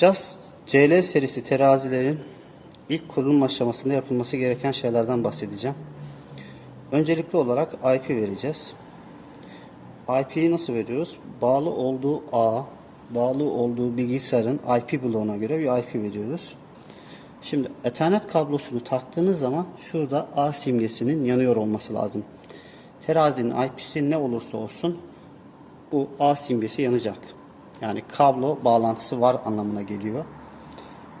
Just CL serisi terazilerin ilk kurulum aşamasında yapılması gereken şeylerden bahsedeceğim. Öncelikli olarak IP vereceğiz. IP'yi nasıl veriyoruz? Bağlı olduğu ağ, bağlı olduğu bilgisayarın IP bloğuna göre bir IP veriyoruz. Şimdi Ethernet kablosunu taktığınız zaman şurada A simgesinin yanıyor olması lazım. Terazinin IP'si ne olursa olsun bu A simgesi yanacak. Yani kablo bağlantısı var anlamına geliyor.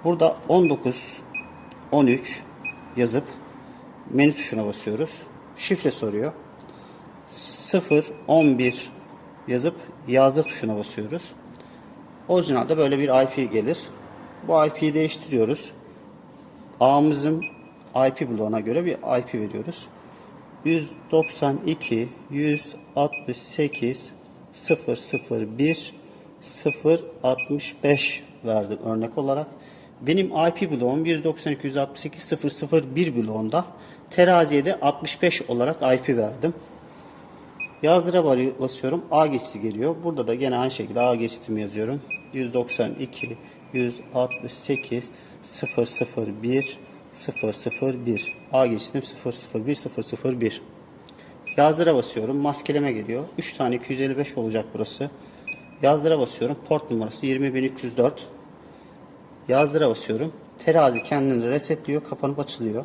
Burada 19, 13 yazıp menü tuşuna basıyoruz. Şifre soruyor. 0, 11 yazıp yazdır tuşuna basıyoruz. Orijinalde böyle bir IP gelir. Bu IP'yi değiştiriyoruz. Ağımızın IP bloğuna göre bir IP veriyoruz. 192 168 001 065 verdim örnek olarak. Benim IP bloğum 192 168 001 bloğunda teraziye de 65 olarak IP verdim. Yazdıra basıyorum. A geçiti geliyor. Burada da gene aynı şekilde A geçitimi yazıyorum. 192 168 001 001 A geçitim 001 001 Yazdıra basıyorum. Maskeleme geliyor. 3 tane 255 olacak burası. Yazdıra basıyorum. Port numarası 20304 Yazdıra basıyorum. Terazi kendini resetliyor. Kapanıp açılıyor.